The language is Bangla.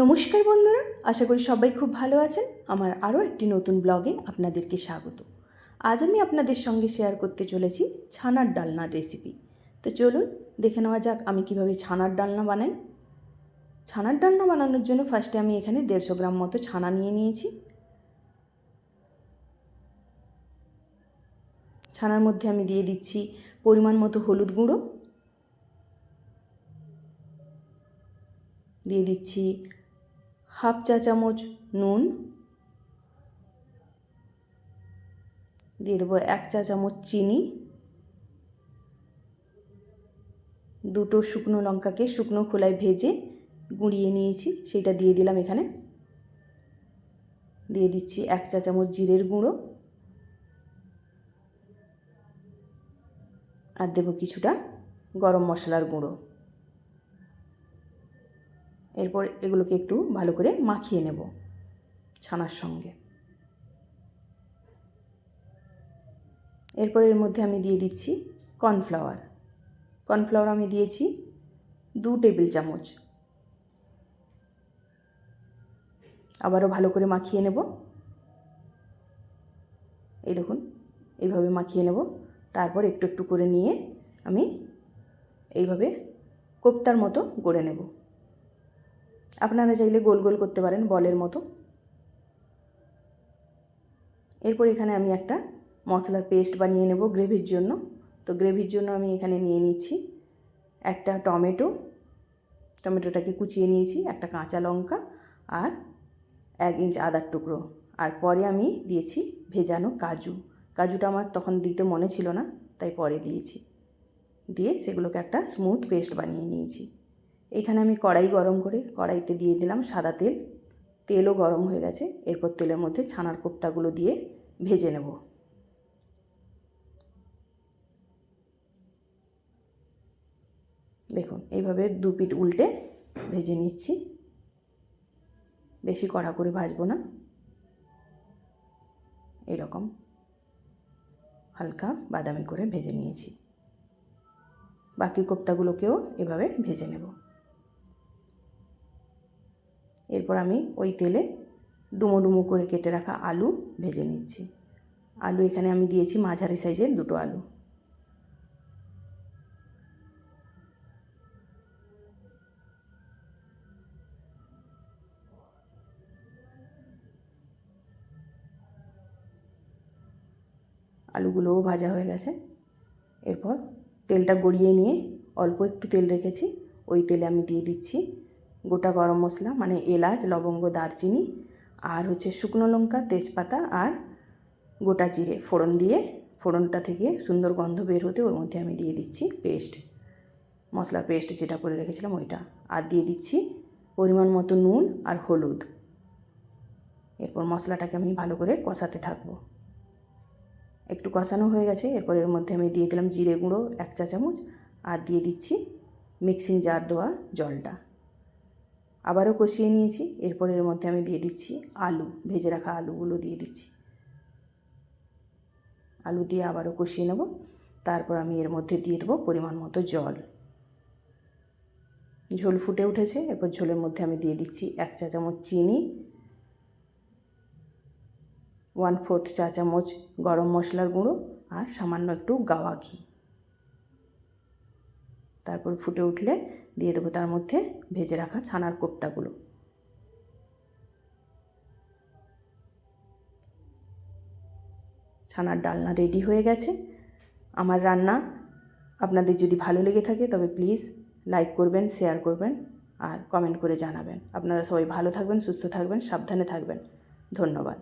নমস্কার বন্ধুরা, আশা করি সবাই খুব ভালো আছেন। আমার আরও একটি নতুন ব্লগে আপনাদেরকে স্বাগত। আজ আমি আপনাদের সঙ্গে শেয়ার করতে চলেছি ছানার ডালনার রেসিপি তো চলুন, দেখে নেওয়া যাক আমি কীভাবে ছানার ডালনা বানাই। ছানার ডালনা বানানোর জন্য ফার্স্টে আমি এখানে দেড়শো গ্রাম মতো ছানা নিয়ে নিয়েছি। ছানার মধ্যে আমি দিয়ে দিচ্ছি পরিমাণ মতো হলুদ গুঁড়ো। দিয়ে দিচ্ছি হাফ চা চামচ নুন। দিয়ে দেবো এক চা চামচ চিনি। দুটো শুকনো লঙ্কাকে শুকনো খোলায় ভেজে গুঁড়িয়ে নিয়েছি, সেটা দিয়ে দিলাম এখানে। দিয়ে দিচ্ছি এক চা চামচ জিরের গুঁড়ো। আর দেবো কিছুটা গরম মশলার গুঁড়ো। এরপর এগুলোকে একটু ভালো করে মাখিয়ে নেব ছানার সঙ্গে। এরপর এর মধ্যে আমি দিয়ে দিচ্ছি কর্নফ্লাওয়ার। কর্নফ্লাওয়ার আমি দিয়েছি দু টেবিল চামচ। আবারও ভালো করে মাখিয়ে নেব। এই দেখুন, এইভাবে মাখিয়ে নেব। তারপর একটু একটু করে নিয়ে আমি এইভাবে কোপ্তার মতো গড়ে নেব। আপনারা চাইলে গোল গোল করতে পারেন বলের মতো। এরপর এখানে আমি একটা মশলার পেস্ট বানিয়ে নেব গ্রেভির জন্য। তো গ্রেভির জন্য আমি এখানে নিয়ে নিচ্ছি একটা টমেটো। টমেটোটাকে কুচিয়ে নিয়েছি, একটা কাঁচা লঙ্কা আর এক ইঞ্চ আদার টুকরো। আর পরে আমি দিয়েছি ভেজানো কাজু। কাজুটা আমার তখন দিতে মনে ছিল না, তাই পরে দিয়েছি। দিয়ে সেগুলোকে একটা স্মুথ পেস্ট বানিয়ে নিয়েছি। এখানে আমি কড়াই গরম করে কড়াইতে দিয়ে দিলাম সাদা তেল। তেলও গরম হয়ে গেছে। এরপর তেলের মধ্যে ছানার কোপ্তাগুলো দিয়ে ভেজে নেব। দেখুন, এইভাবে দু পিঠ উল্টে ভেজে নিচ্ছি। বেশি কড়া করে ভাজবো না। এরকম হালকা বাদামি করে ভেজে নিয়েছি। বাকি কোপ্তাগুলোকেও এভাবে ভেজে নেব। এরপর আমি ওই তেলে ডুমো ডুমো করে কেটে রাখা আলু ভেজে নিচ্ছি। আলু এখানে আমি দিয়েছি মাঝারি সাইজের দুটো আলু। আলুগুলোও ভাজা হয়ে গেছে। এরপর তেলটা গড়িয়ে নিয়ে অল্প একটু তেল রেখেছি। ওই তেলে আমি দিয়ে দিচ্ছি গোটা গরম মশলা মানে এলাচ, লবঙ্গ, দারচিনি আর হচ্ছে শুকনো লঙ্কা, তেজপাতা আর গোটা জিরে ফোড়ন দিয়ে, ফোড়নটা থেকে সুন্দর গন্ধ বের হতে ওর মধ্যে আমি দিয়ে দিচ্ছি পেস্ট। মশলা পেস্ট যেটা করে রেখেছিলাম ওইটা। আর দিয়ে দিচ্ছি পরিমাণ মতো নুন আর হলুদ। এরপর মশলাটাকে আমি ভালো করে কষাতে থাকব। একটু কষানো হয়ে গেছে, এরপর এর মধ্যে আমি দিয়ে দিলাম জিরে গুঁড়ো এক চা চামচ আর দিয়ে দিচ্ছি মিক্সিং জার দেওয়া জলটা। আবারও কষিয়ে নিয়েছি। এরপর এর মধ্যে আমি দিয়ে দিচ্ছি আলু, ভেজে রাখা আলুগুলো দিয়ে দিচ্ছি। আলু দিয়ে আবারও কষিয়ে নেব। তারপর আমি এর মধ্যে দিয়ে দেবো পরিমাণ মতো জল। ঝোল ফুটে উঠেছে। এরপর ঝোলের মধ্যে আমি দিয়ে দিচ্ছি এক চা চামচ চিনি, ওয়ান ফোর্থ চা চামচ গরম মশলার গুঁড়ো আর সামান্য একটু গাওয়া ঘি। তারপর ফুটে উঠলে দিয়ে দেবো তার মধ্যে ভেজে রাখা ছানার কোপ্তাগুলো। ছানার ডালনা রেডি হয়ে গেছে। আমার রান্না আপনাদের যদি ভালো লেগে থাকে তবে প্লিজ লাইক করবেন, শেয়ার করবেন আর কমেন্ট করে জানাবেন। আপনারা সবাই ভালো থাকবেন, সুস্থ থাকবেন, সাবধানে থাকবেন। ধন্যবাদ।